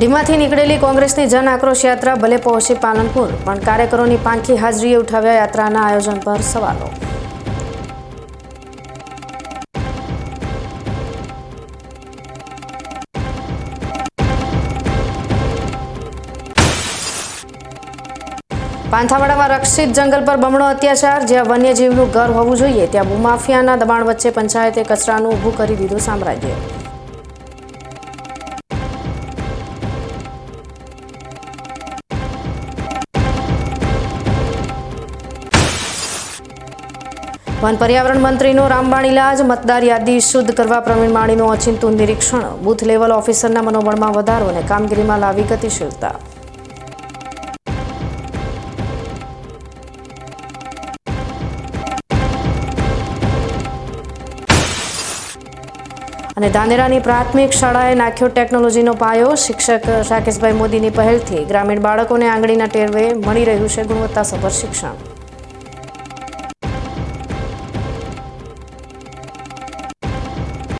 ડીમાથી નીકળેલી કોંગ્રેસની જન આક્રોશ યાત્રા ભલે પહોંચી પાલનપુર, પણ કાર્યકરોની પાંખી હાજરીએ ઉઠાવ્યા યાત્રાના આયોજન પર સવાલો. પાંથાવાડામાં રક્ષિત જંગલ પર બમણો અત્યાચાર, જ્યાં વન્યજીવનું ઘર હોવું જોઈએ, ત્યાં ભૂમાફિયાના દબાણ વચ્ચે પંચાયતે કચરાનું ઊભું કરી દીધું સામ્રાજ્ય. વન પર્યાવરણ મંત્રીનો રામબાણીલા જ મતદાર યાદી શુદ્ધ કરવા પ્રવીણ માણીનું અચિંતું નિરીક્ષણ, બૂથ લેવલ ઓફિસરના મનોબળમાં વધારો અને કામગીરીમાં લાવી ગતિશીલતા. અને ધાનેરાની પ્રાથમિક શાળાએ નાખ્યો ટેકનોલોજીનો પાયો. શિક્ષક રાકેશભાઈ મોદીની પહેલથી ગ્રામીણ બાળકોને આંગળીના ટેરવે મળી રહ્યું છે ગુણવત્તાસભર શિક્ષણ.